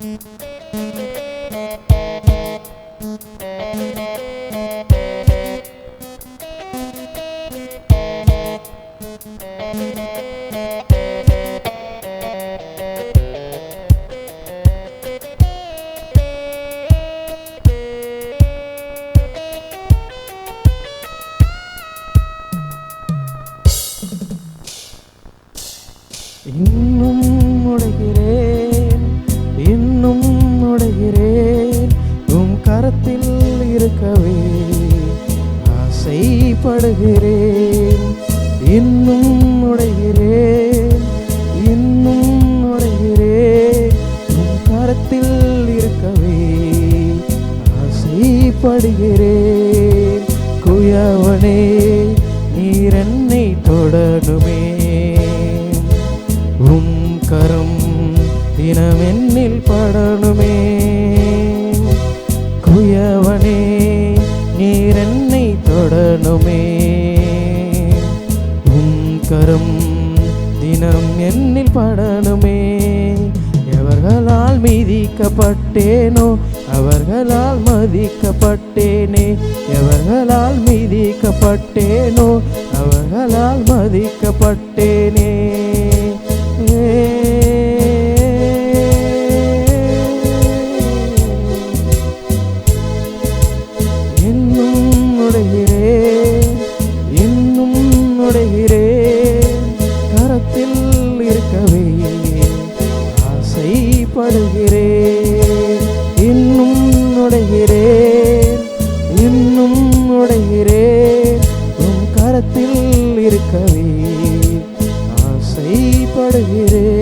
இன்னும் உடைகிறேன். உடைகிறேன் உம் கரத்தில் இருக்கவே ஆசைப்படுகிறேன். இன்னும் நுழைகிறேன் இன்னும் நுழைகிறேன் உம் கரத்தில் இருக்கவே ஆசைப்படுகிறேன். குயவனே நீர் என்னை தொடருமே உம் கரம் தினமென்னில் படணுமே. தொடணுமே. உம் கரம் தினம் என்னில் படணுமே. எவர்களால் மீதிக்கப்பட்டேனோ அவர்களால் மதிக்கப்பட்டேனே. எவர்களால் மீதிக்கப்பட்டேனோ அவர்களால் மதிக்கப்பட்டேனே. உடைகிறேன் கரத்தில் இருக்கவே ஆசைப்படுகிறேன் இன்னும் நுடைகிறேன் இன்னும் நுடைகிறேன் உன் கரத்தில் இருக்கவே ஆசைப்படுகிறேன்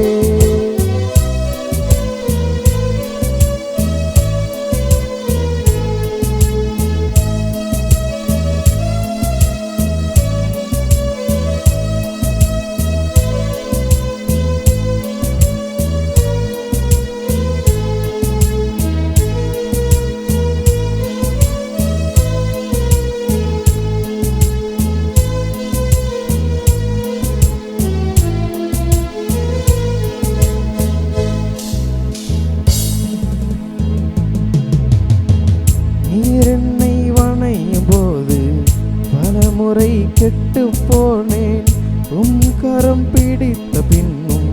கெட்டு போனேன். உம் கரம் பிடித்த பின்னும்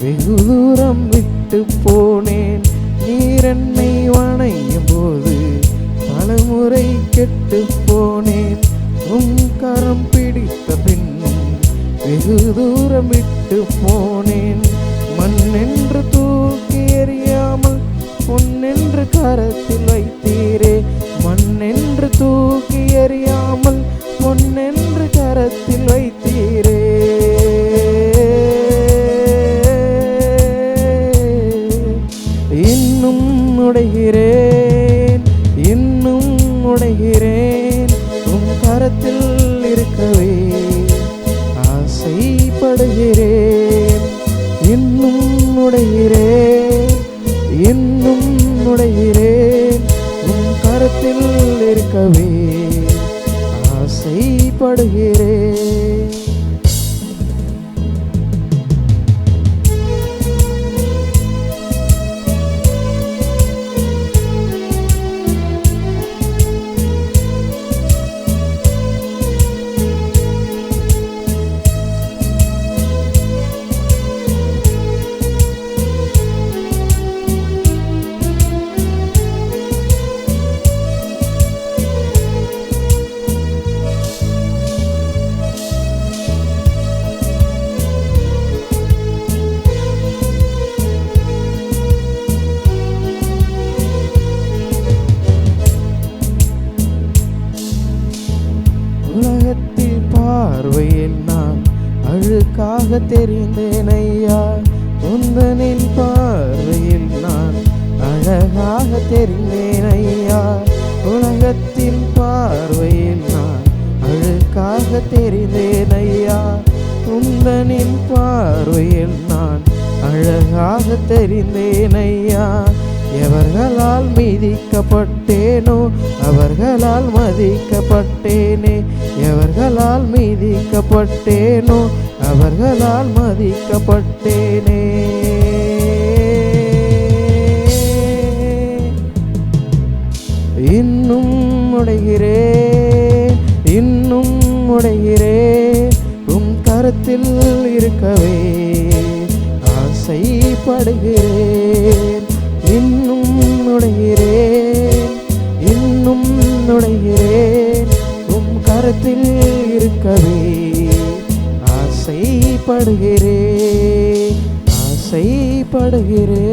வெகு தூரம் விட்டு போனேன். நீர் வணையும் போது பல கெட்டு போனேன். உம் கரம் பிடித்த பின்னும் வெகு தூரம் விட்டு போனேன். மண் என்று தூக்கி எறியாமல் பொன்னென்று கரத்தில் வைத்தீரே. மண் என்று தூக்கி எறியாமல் உடைகிறேன் உன் கரத்தில் அழுக்காக தெரிந்தேன் ஐயா உந்தனின் பார்வையில் நான் அழகாக தெரிந்தேன் ஐயா உலகத்தின் பார்வையில் நான் அழுக்காக தெரிந்தேன் ஐயா உந்தனின் பார்வையில் நான் அழகாக தெரிந்தேன் ஐயா எவர்களால் மீதிக்கப்பட்டேனோ அவர்களால் மதிக்கப்பட்டேனே. எவர்களால் மீதிக்கப்பட்டேனோ அவர்களால் மதிக்கப்பட்டேனே. இன்னும் உடைகிறே இன்னும் உடைகிறே உம் கருத்தில் இருக்கவே ஆசைப்படுகிறேன். இன்னும் நுழைகிறேன் இன்னும் நுழைகிறேன் உம் கருத்தில் இருக்கவே ஆசைப்படுகிறே ஆசைப்படுகிறே